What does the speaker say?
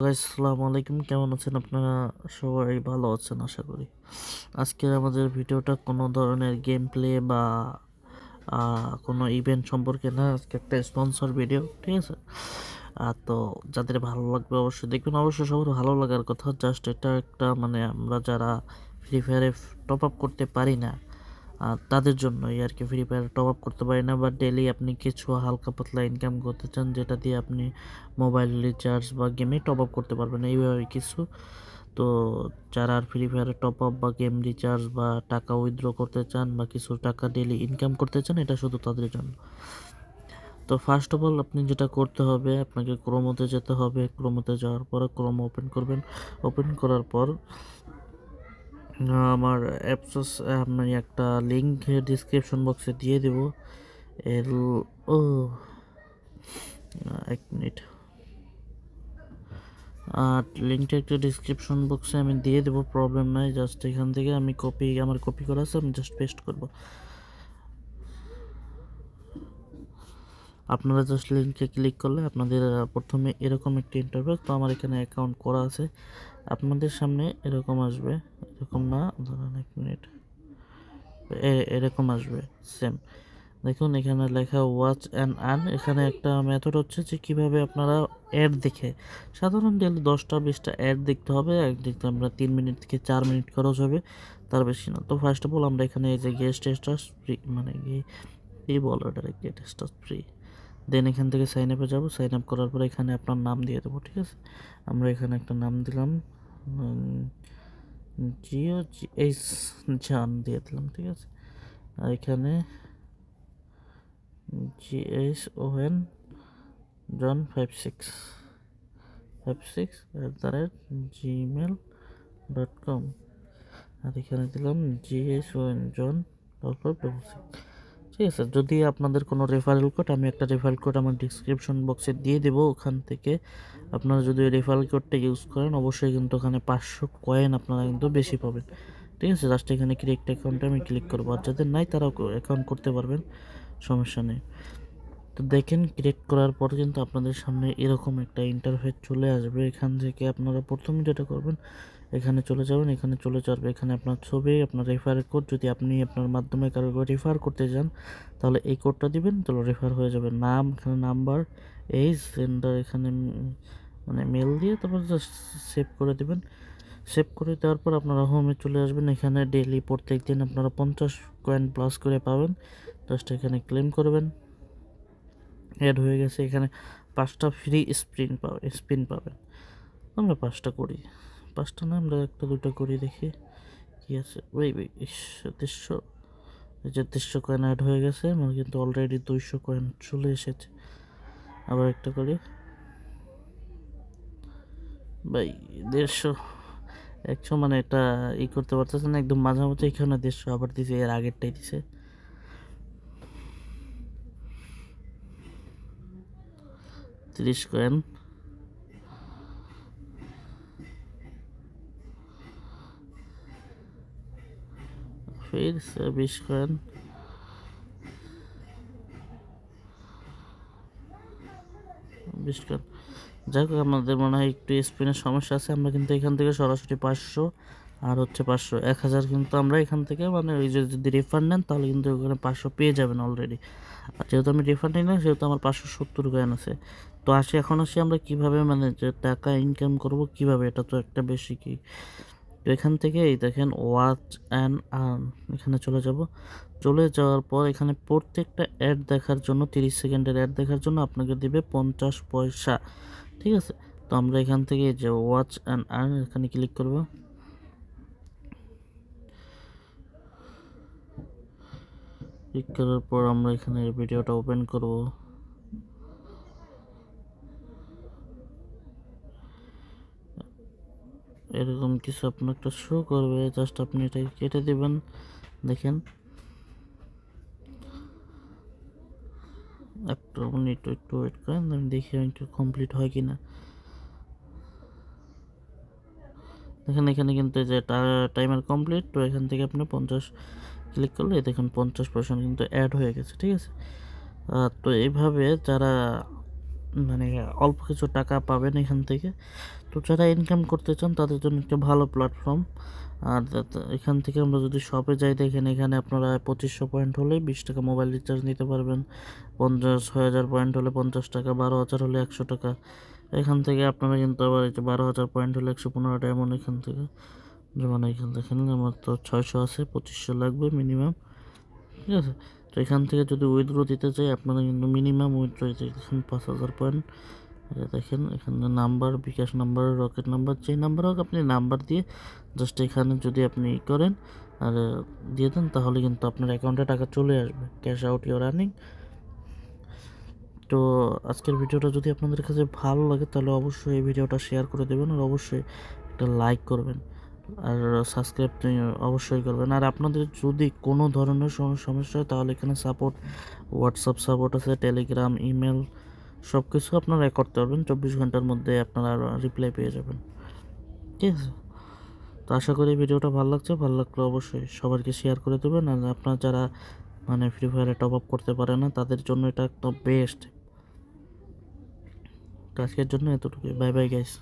আসসালামু আলাইকুম। কেমন আছেন আপনারা? সবাই ভালো আছেন, আশা করি। আজকের আমাদের ভিডিওটা কোনো ধরনের গেম প্লে বা কোনো ইভেন্ট সম্পর্কে না, আজকে একটা স্পন্সর ভিডিও ঠিক আছে? তো যাদের ভালো লাগবে অবশ্যই দেখবেন। অবশ্যই সবার ভালো লাগার কথা জাস্ট এটা একটা মানে আমরা যারা ফ্রি ফায়ারে টপ আপ করতে পারি না তাদের জন্যই আর কি ফ্রি ফায়ার টপ আপ করতে পারি না বা ডেলি আপনি কিছু হালকা পাতলা ইনকাম করতে চান, যেটা দিয়ে আপনি মোবাইল রিচার্জ বা গেমে টপ আপ করতে পারবেন, এইভাবে কিছু। তো যারা আর ফ্রি ফায়ারে টপ আপ বা গেম রিচার্জ বা টাকা উইথড্র করতে চান বা কিছু টাকা ডেলি ইনকাম করতে চান, এটা শুধু তাদের জন্য। তো ফার্স্ট অফ অল আপনি যেটা করতে হবে, আপনাকে ক্রোমোতে যেতে হবে ক্রোমোতে যাওয়ার পরে ক্রোম ওপেন করবেন। ওপেন করার পর আমার অ্যাপস আমি একটা লিঙ্ক ডিসক্রিপশন বক্সে দিয়ে দেব। এর ও এক মিনিট আর লিঙ্কটা একটু ডিসক্রিপশন বক্সে আমি দিয়ে দেবো প্রবলেম নাই জাস্ট এখান থেকে আমি কপি আমার কপি করা আছে, আমি জাস্ট পেস্ট করব। আপনারা জাস্ট লিঙ্কে ক্লিক করলে আপনাদের প্রথমে এরকম একটি ইন্টারভিউ তো আমার এখানে অ্যাকাউন্ট করা আছে। আপনাদের সামনে এরকম আসবে, এরকম না, ধরেন এক মিনিট। এরকম আসবে সেম দেখুন, এখানে লেখা ওয়াচ অ্যান্ড আর্ন এখানে একটা মেথড হচ্ছে যে কীভাবে আপনারা অ্যাড দেখে, সাধারণ ডেলি দশটা, বিশটা অ্যাড দেখতে হবে এক দেখতে আমরা তিন মিনিট থেকে চার মিনিট খরচ হবে, তার বেশি না। তো ফার্স্ট অফ অল আমরা এখানে এই যে গেস্ট স্টাস ফ্রি মানে কি বলো এটা গেট স্টাস ফ্রি দেন এখান থেকে সাইন আপে যাব সাইন আপ করার পরে এখানে আপনার নাম দিয়ে দেবো, ঠিক আছে? আমরা এখানে একটা নাম দিলাম। জিও এইচ জান দিয়ে দিলাম ঠিক আছে আর এখানে G H O N John five six five six at the rate Gmail dot com আর এখানে দিলাম G H O John double five double six ঠিক আছে, যদি আপনাদের কোনো রেফারেল কোড আমি একটা রেফারেল কোড আমার ডিসক্রিপশন বক্সে দিয়ে দেবো, ওখান থেকে আপনারা যদি ওই রেফারেল কোডটা ইউজ করেন, অবশ্যই কিন্তু ওখানে পাঁচশো কয়েন আপনারা কিন্তু বেশি পাবেন। ঠিক আছে জাস্ট এখানে ক্রিয়েট অ্যাকাউন্টে আমি ক্লিক করব, আর যাদের নাই তারাও অ্যাকাউন্ট করতে পারবেন, সমস্যা নেই। তো দেখেন ক্রিয়েট করার পর কিন্তু আপনাদের সামনে এরকম একটা ইন্টারফেস চলে আসবে, এখান থেকে আপনারা প্রথমে যেটা করবেন এখানে চলে যাবেন, এখানে চলে যাবে। এখানে আপনার ছবি, আপনার রেফার কোড যদি আপনি আপনার মাধ্যমে কারও রেফার করতে যান, তাহলে এই কোডটা দিবেন, তাহলে রেফার হয়ে যাবে। নাম, এখানে নাম্বার এইজ জেন্ডার এখানে মানে মেল দিয়ে তারপর জাস্ট সেভ করে দেবেন। সেভ করে দেওয়ার পর আপনারা হোমে চলে আসবেন। এখানে ডেলি প্রত্যেক দিন আপনারা পঞ্চাশ কয়েন প্লাস করে পাবেন। জাস্ট এখানে ক্লেম করবেন। অ্যাড হয়ে গেছে। এখানে পাঁচটা ফ্রি স্পিন পাবে স্পিন পাবেন। আমরা পাঁচটা করি। পাঁচটা না আমরা একটা দুটো করি দেখি কি আছে। ওই ইস, দেড়শো যে দেড়শো কয়েন অ্যাড হয়ে গেছে আমার কিন্তু অলরেডি দুইশো কয়েন চলে এসেছে। আবার একটা করি। ভাই দেড়শো। একশো মানে এটা ই করতে পারতেছে না একদম মাঝামাঝি এখানে দেড়শো আবার দিছে এর আগেরটাই দিছে। তিরিশ কয়েন फिर से বিশ কয়েন বিশ কয়েন যাই হোক আমাদের মনে হয় একটু স্পিনের সমস্যা আছে আমরা কিন্তু এখান থেকে সরাসরি পাঁচশো আর হচ্ছে পাঁচশো এক হাজার কিন্তু আমরা এখান থেকে মানে ওই যে যদি রিফান্ড নেন তাহলে কিন্তু ওখানে পাঁচশো পেয়ে যাবেন অলরেডি আর যেহেতু আমি রিফান্ড নিই না সেহেতু আমার পাঁচশো সত্তর কয়েন আছে তো আসি এখন আসি আমরা কিভাবে মানে যে টাকা ইনকাম করব কিভাবে এটা তো একটা বেশি কি তো এখান থেকে এই দেখেন ওয়াচ অ্যান্ড আর্ন এখানে চলে যাব। চলে যাওয়ার পর এখানে প্রত্যেকটা অ্যাড দেখার জন্য, তিরিশ সেকেন্ডের অ্যাড দেখার জন্য আপনাকে দেবে পঞ্চাশ পয়সা, ঠিক আছে? তো আমরা এখান থেকে যে ওয়াচ অ্যান্ড আর্ন এখানে ক্লিক করব। ক্লিক করার পর আমরা এখানে ভিডিওটা ওপেন করব। এরকম কিছু আপনার একটা শো করবে জাস্ট আপনি এটা কেটে দেবেন। দেখেন। একটু মিনিট একটু ওয়েট করেন, আমি দেখি একটু কমপ্লিট হয় কি না দেখেন, এখানে কিন্তু যে টাইমার কমপ্লিট তো এখান থেকে আপনি পঞ্চাশ ক্লিক করলে দেখুন পঞ্চাশ পার্সেন্ট কিন্তু অ্যাড হয়ে গেছে, ঠিক আছে? তো এইভাবে যারা মানে অল্প কিছু টাকা পাবেন এখান থেকে তো যারা ইনকাম করতে চান, তাদের জন্য একটা ভালো প্ল্যাটফর্ম আর এখান থেকে আমরা যদি শপে যাই, দেখেন এখানে আপনারা পঁচিশশো পয়েন্ট হলে বিশ টাকা মোবাইল রিচার্জ নিতে পারবেন। পঞ্চাশ, ছয় হাজার পয়েন্ট হলে পঞ্চাশ টাকা, বারো হাজার হলে একশো টাকা। এখান থেকে আপনারা কিন্তু আবার এই যে বারো হাজার পয়েন্ট হলে একশো পনেরো টাকা এমন এখান থেকে। যেমন এখান দেখেন, আমার তো ছয়শো আছে, পঁচিশশো লাগবে মিনিমাম ঠিক আছে? তো এখান থেকে যদি উইথড্র দিতে চাই, আপনারা কিন্তু মিনিমাম উইথড্র দেখেন পাঁচ হাজার পয়েন্ট দেখেন, এখানে number, bKash number, Rocket number, যে নাম্বার হোক, আপনি নাম্বার দিয়ে জাস্ট এখানে যদি আপনি করেন আর দিয়ে দেন, তাহলে কিন্তু আপনার অ্যাকাউন্টে টাকা চলে আসবে। ক্যাশ আউট ইউর আর্নিং তো আজকের ভিডিওটা যদি আপনাদের কাছে ভালো লাগে, তাহলে অবশ্যই এই ভিডিওটা শেয়ার করে দেবেন আর অবশ্যই একটা লাইক করবেন আর সাবস্ক্রাইব অবশ্যই করবেন। আর আপনাদের যদি কোনো ধরনের সমস্যা হয়, তাহলে এখানে সাপোর্ট হোয়াটসঅ্যাপ সাপোর্ট আছে টেলিগ্রাম ইমেল সব কিছু আপনারা করতে পারবেন। চব্বিশ ঘণ্টার মধ্যে আপনারা রিপ্লাই পেয়ে যাবেন। ঠিক আছে? তো আশা করি ভিডিওটা ভালো লাগছে। ভালো লাগলে অবশ্যই সবাইকে শেয়ার করে দেবেন। আর আপনার যারা মানে ফ্রি ফায়ারে টপ আপ করতে পারে না, তাদের জন্য এটা একদম বেস্ট আজকের জন্য এতটুকুই। Bye bye guys